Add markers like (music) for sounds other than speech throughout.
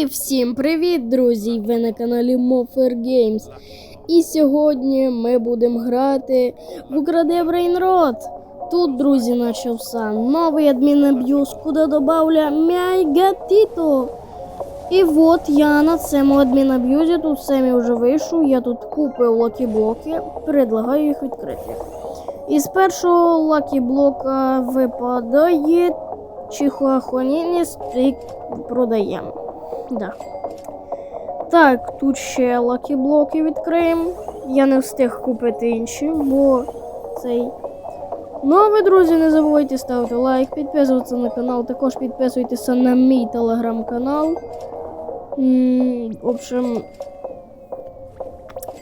І всім привіт, друзі! Ви на каналі Mofer Games. І сьогодні ми будемо грати в Украде Брейнрот. Тут, друзі, начався новий адмінаб'юз, куди добавля Мяйгатіто. І от я на цьому адмінаб'юзі, тут самі вже вийшов, я тут купив лакі-блоки, предлагаю їх відкрити. Із першого лакі-блока випадає Чихуахуанініс і продаємо. Да. Так, тут ще лакі-блоки відкриємо. Я не встиг купити інші, бо цей. Ну а ви, друзі, не забувайте ставити лайк, підписуватися на канал, також підписуйтеся на мій телеграм-канал. В общем,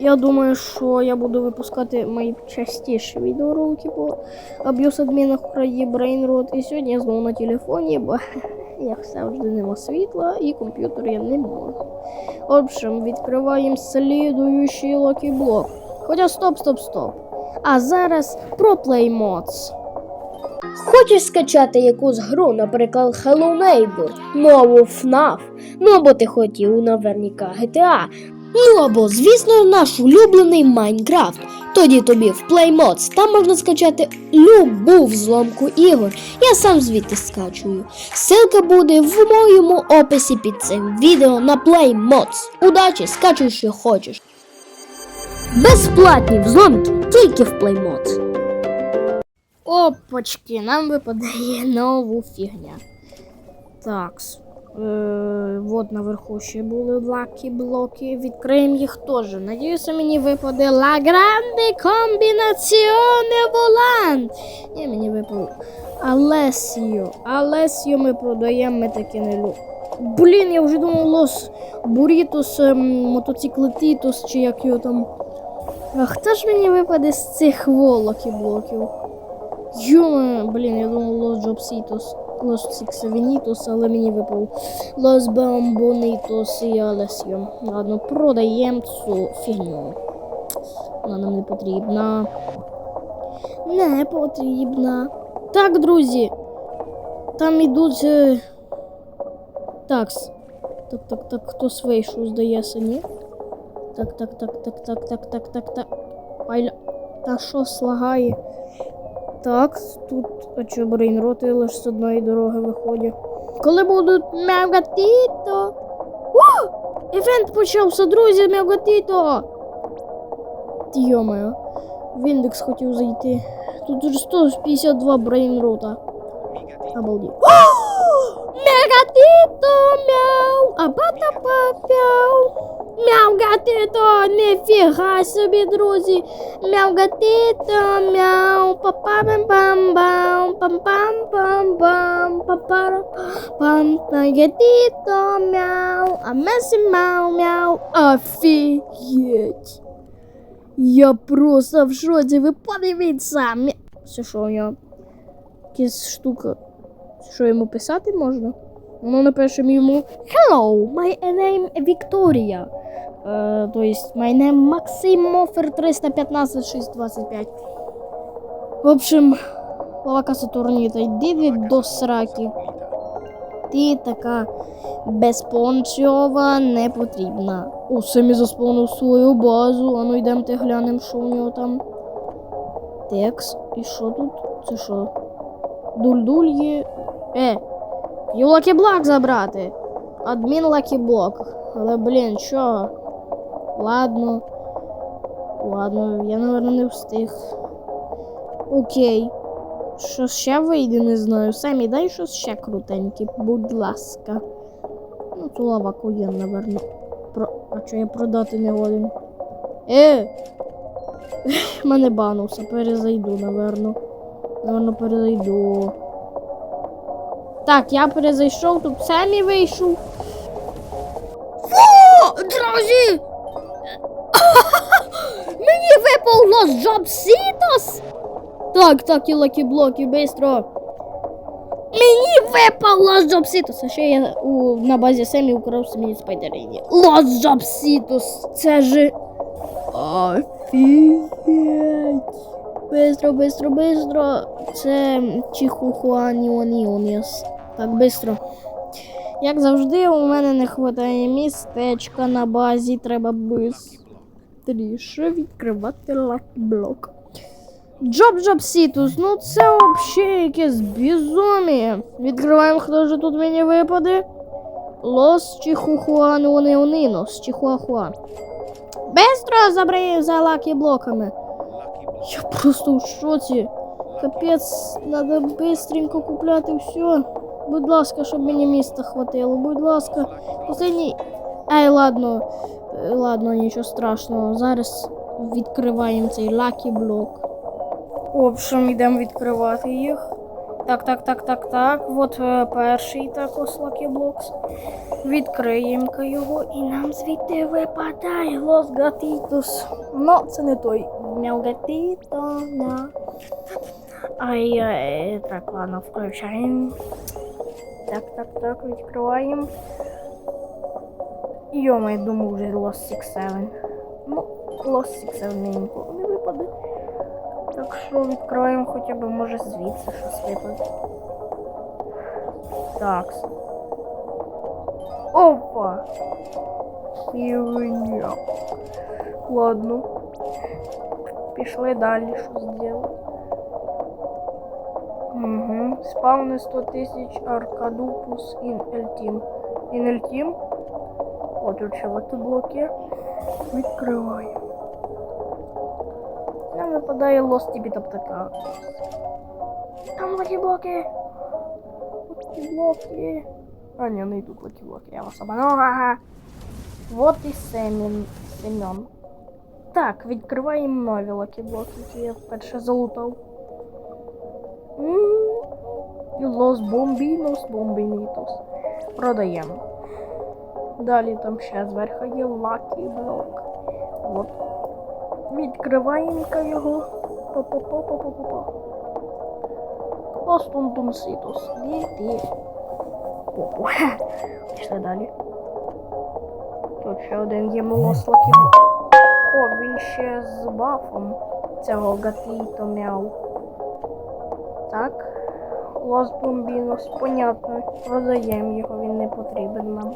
я думаю, що я буду випускати мої частіші відеоролики по аб'юз адмінах в краї Brainrot. І сьогодні я знову на телефоні, бо (laughs) як завжди нема світла і комп'ютер я не можу. Общем, відкриваємо слідуючий локіблок. Хоча стоп, стоп, стоп. А зараз про PlayMods. Хочеш скачати якусь гру, наприклад, Hello Neighbor, нову FNAF, ну або ти хотів наверняка GTA, ну або, звісно, наш улюблений Майнкрафт. Тоді тобі в PlayMods там можна скачати любу взломку ігор. Я сам звідти скачую. Ссылка буде в моєму описі під цим відео на PlayMods. Удачі, скачуй, що хочеш. Безплатні взломки тільки в PlayMods. Опачки, нам випадає нову фігня. Так. Е, вот наверху ще були лакі блоки. Відкриємо їх теж. Надіюся, мені випаде La Grande Combinazione Volant. Ні, мені випав Алесіо. Алесіо ми продаємо, ми таки не любимо. Блін, я вже думав Лос Бурітос, ем, мотоциклетітос, чи як його там. А хто ж мені випаде з цих волоки блоків? Йома, блін, я думав Лос Джобсітос, Лос Сіксевенітос, але мені випав Лос Бамбонітос і Алесіо. Ладно, продаємо цю фігню. Вона нам не потрібна. Не потрібна. Так, друзі. Там ідуть. е, Такс. Так, так, так, хтось вийшов, здається, ні? Так, так, так, так, так, так, так, так, так. Айля. Та що слагає? Так, тут що брейнроти лише з одної дороги виходять. Коли будуть мегатіто. О! Івент почався, друзі, мегатіто! Йомаю, в індекс хотів зайти. Тут уже 152 брейнрота. Обалдеть. Мегатіто, мяу! Абата-па-пяу! Мяу, гатито, ніфіга собі, друзі. Мяу, гатито, мяу, папам бам бам пам пам пам бам папара пам гатито, мяу, а месі мяу, мяу. Офігеть. Я просто в шоці, ви подивіться. Це що нього? Якась штука. Що йому писати можна? Ну, напишемо йому Hello, my name Victoria. Е, то есть, my name Максим Мофер 315 625. В общем, Лавака Сатурніта, йди від до сраки. Ти така безпончова не потрібна. О, самі заспавнив свою базу. А ну йдемте глянемо, що у нього там. Текс. І що тут? Це що? Дуль-дуль є. Е, і Лакі Блок забрати. Адмін Лакі Блок. Але, блін, що? Ладно. Ладно, я, наверное, не встиг. Окей. Що ще вийде, не знаю. Самі дай щось ще крутеньке, будь ласка. Ну, ту лаваку я, наверно. Про... А що я продати не годен? Е! Мене банувся, перезайду, наверно. Наверно, перезайду. Так, я перезайшов, тут самі вийшов. О, друзі! (laughs) Мені випав Лос Джобсітос! Так, так, і лакі блоки, бистро. Мені випав Лос Джобсітос. А ще я у, на базі Семі украв мені спайдеріні. Лос Джобсітос! Це ж. Офігеть! Бистро, бистро, бистро. Це Чихухуаніоніоніас. Так, бистро. Як завжди, у мене не вистачає містечка на базі. Треба бистріше відкривати лакблок. Джоб Джоб Сітус, ну це взагалі якесь безумие. Відкриваємо, хто ж тут мені випаде. Лос Чихухуанунеунинос, Чихуахуа. Быстро забри за лакі-блоками. Я просто в шоці. Капець, треба быстренько купляти все. Будь ласка, щоб мені міста хватило. Будь ласка. Останній. Ай, ладно. Е, Ладно, нічого страшного. Зараз відкриваємо цей лакі блок. В общем, йдемо відкривати їх. Так, так, так, так, так. От е, перший також лакі блокс. Відкриємо його і нам звідти випадає Лос Гатітус. Ну, це не той. Мелгатіто, на. Ай, ай, так, ладно, включаємо. Так, так, так, відкриваємо. Йома, я думаю, вже Lost Six Seven. Ну, Lost Six Seven мені ніколи не випаде. Так що відкриваємо хоча б, може, звідси щось випаде. Так. Опа! Фігня. Ладно. Пішли далі, що зробити. Угу. Спавни 100 тисяч Аркадупус ін Ельтім. Ін Ельтім. От тут ще от блоки. Відкриваємо. Нам випадає лос тобі така. Там лакі блоки. Лакі блоки. А, ні, не йдуть лакі блоки, я вас обманув. Ага. Вот і Семен. Семен. Так, відкриваємо нові лакі блоки, які я вперше залутав. Лос Бомбінос, Бомбінітос. Продаємо. Далі там ще зверху є лакі блок. От. Відкриваємо його. Па-па-па-па-па-па. Лос Тунтунситус. Ді ді. Попу. Пішли далі. Тут ще один є лос лакі блок. О, він ще з бафом цього гатіто мяу. Так. Лос Бомбінос, понятно. Продаємо його, він не потрібен нам.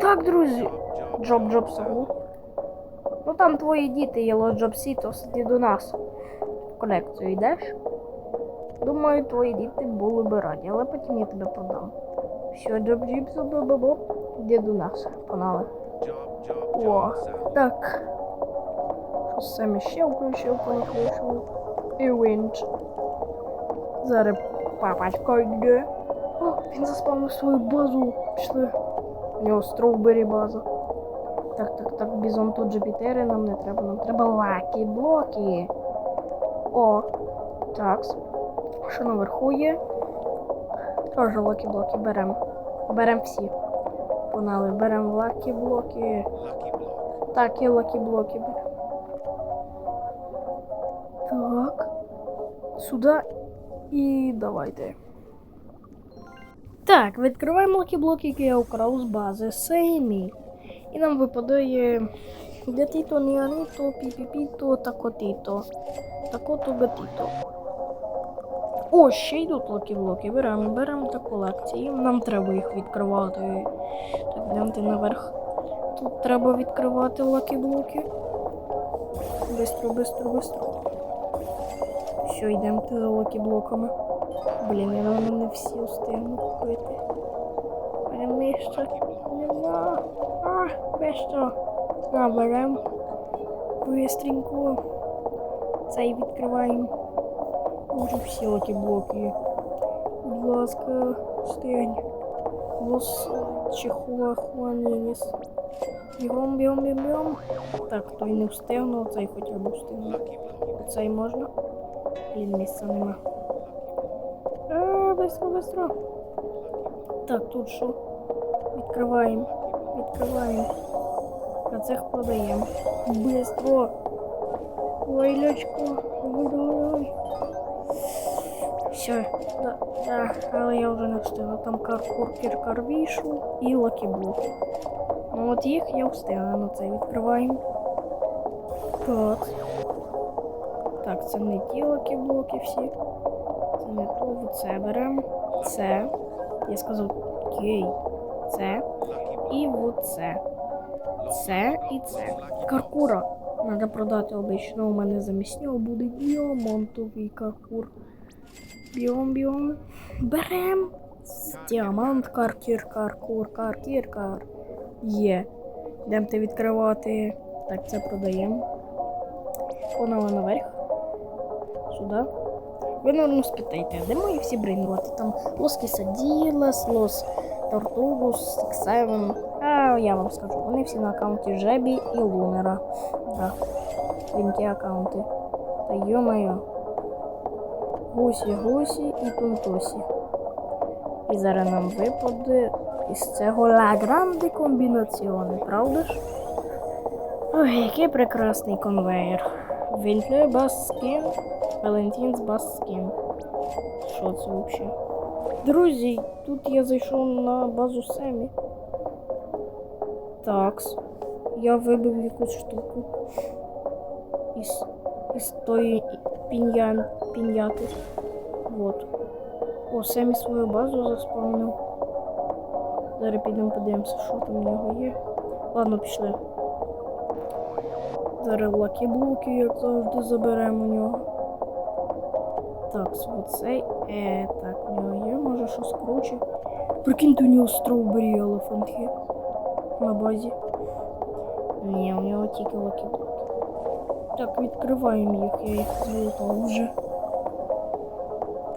Так, друзі. Джоб Джоб Сагу. Ну там твої діти є Лос Джоб Сітос, ти до нас в колекцію йдеш. Думаю, твої діти були би раді, але потім я тебе продам. Що, Джоб Джібсу, бу Іди до нас, панали. О, так. Що саме ще включив, понаключив. І винч. Зараз папочка йде. О, він заспавнив свою базу. Пішли. У нього строубері база. Так, так, так, бізон тут Джупітери нам не треба. Нам треба лакі блоки. О, так. Що наверху є? Тоже лакі блоки беремо. Беремо всі. Погнали, беремо лакі блоки. Так, і лакі блоки беремо. Так. Сюди і давайте. Так, відкриваємо лакі-блоки, які я украв з бази Сеймі. І нам випадає гатіто, ніаніто, піпіпіто, такотіто. Такото гатіто. О, ще йдуть лакі-блоки. Беремо, беремо до колекції. Нам треба їх відкривати. Так, йдемте наверх. Тут треба відкривати лакі-блоки. Бистро, бистро, бистро. Все, йдемо за лакі-блоками. Блін, я напевно не всі встигну купити. Переміща. Нема. А, бещо. А, берем. Бистренько. Цей відкриваємо. Уже всі лакі-блоки. Будь ласка, встигнь. Лос Чихуахуанініс. Бігом, бігом, бігом, бігом. Так, той не встигнув, цей хоча б встигнув. Цей можна? Блін, місця нема. А, быстро, быстро. Так, тут що? Відкриваємо. Відкриваємо. А цех продаємо. Быстро. Ой, лячко. Ой, ой, ой. Все, да, да, але я вже не встигла. Там каркуркер карвішу і лакіблок. Ну от їх я встигла на це відкриваємо. Так. Так, це не ті лакі-блоки всі. Це не то, це беремо. Це. Я сказав Окей. Це і оце. Це і це. Каркура. Треба продати обично. У мене замість нього буде діамантовий каркур. Біом, біом. Берем. Діамант, каркір, каркур, каркір, кар. Є. Йдемте відкривати. Так, це продаємо. Понова наверх. Сюди. Ви, наверное, спитаєте, де мої всі брейнроти? Там Лос Кісаділес, Лос Тортугус, Сексевен. А я вам скажу, вони всі на аккаунті Жебі і Лунера. Так. Лінки аккаунти. Та йо-моє. Гусі, гусі і тунтусі. І зараз нам випаде із цього Ла Гранде комбінаціони, правда ж? Ой, який прекрасний конвейер. Вінтле Баскін, Валентінс Баскін. Що це взагалі? Друзі, тут я зайшов на базу Семі. Такс. Я вибив якусь штуку. Із, із тої пін'ян, пін'яти. Вот. О, Семі свою базу заспавнив. Зараз підемо подивимося, що там в нього є. Ладно, пішли. Зараз лакі блоки, як завжди, заберемо у нього. Так, оцей. Е, так, у нього є, може щось круче. Прикиньте, у нього строубері елефант є. На базі. Ні, у нього тільки лакі. Так, відкриваємо їх, я їх злутав вже.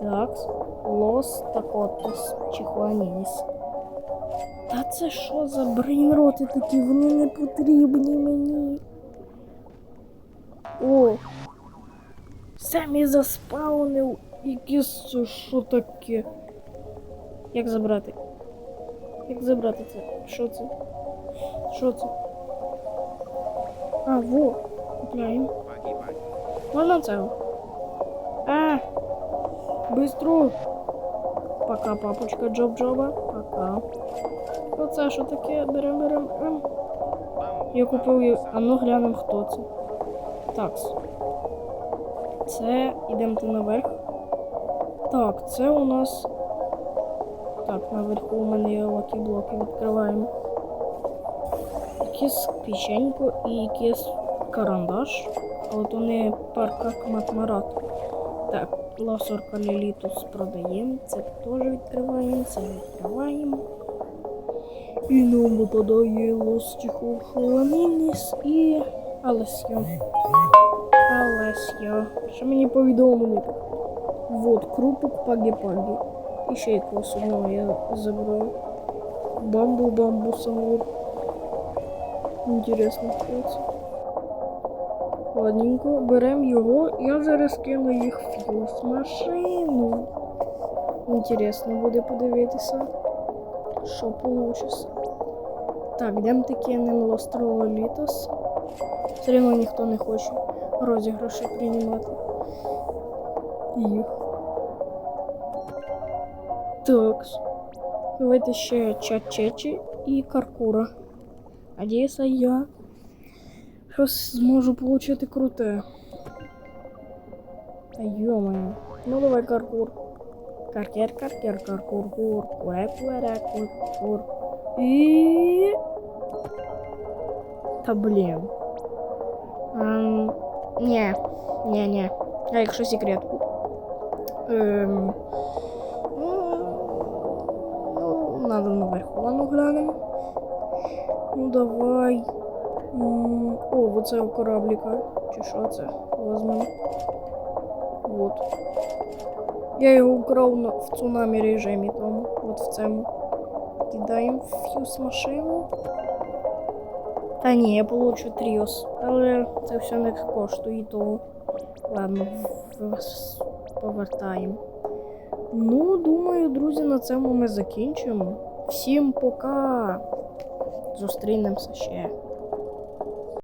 Так, Лос Такотос Чихуанініс. Та це що за брейнроти такі? Вони не потрібні мені. О! Самі заспаунив якесь це що таке? Як забрати? Як забрати це? Що це? Що це? А, во! Купляємо. Можна це? А! Быстро! Пока, папочка Джоб-Джоба. Пока. Оце що таке? Берем, берем, берем. Я купив. А ну глянемо, хто це. Такс. Це ідемте наверх. Так, це у нас. Так, наверху у мене є лакі блоки. Відкриваємо. Якийсь печенько і якийсь карандаш. Але то не парка матмарат. Так, ласор калілітус продаємо. Це теж відкриваємо, це відкриваємо. І нам випадає лостіху Шоламініс і Алесьо. Алесьо. Що мені повідомили? Вот, крупок пагі-пагі. І ще якогось одного я забрав. Бамбу, бамбу, самур. Інтересно, що це. Ладненько, беремо його. Я зараз кину їх в машину. Інтересно буде подивитися, що получиться. Так, йдемо кинемо Лострололітос. Все одно ніхто не хоче розіграші приймати. Їх. Так. Давайте ще чачечі і каркура. Надіюся, я щось зможу отримати круте. Та йомаю. Ну давай каркур. Каркер, каркер, каркур, кур, куре, куре, кур, кур. І... Та блін. Ем, Ні, ні, ні. А якщо секрет? Ем, ну, надо наверху ну, глянемо. Ну давай. О, вот це у корабліка. Чи що це? Возьмемо. Вот. Я його украв в цунамі режимі тому. От в цьому. Кидаємо фьюз машину. Та ні, я получу тріос. Але це все не коштує того. Ладно, повертаємо. Ну, думаю, друзі, на цьому ми закінчимо. Всім пока! Зустрінемося ще.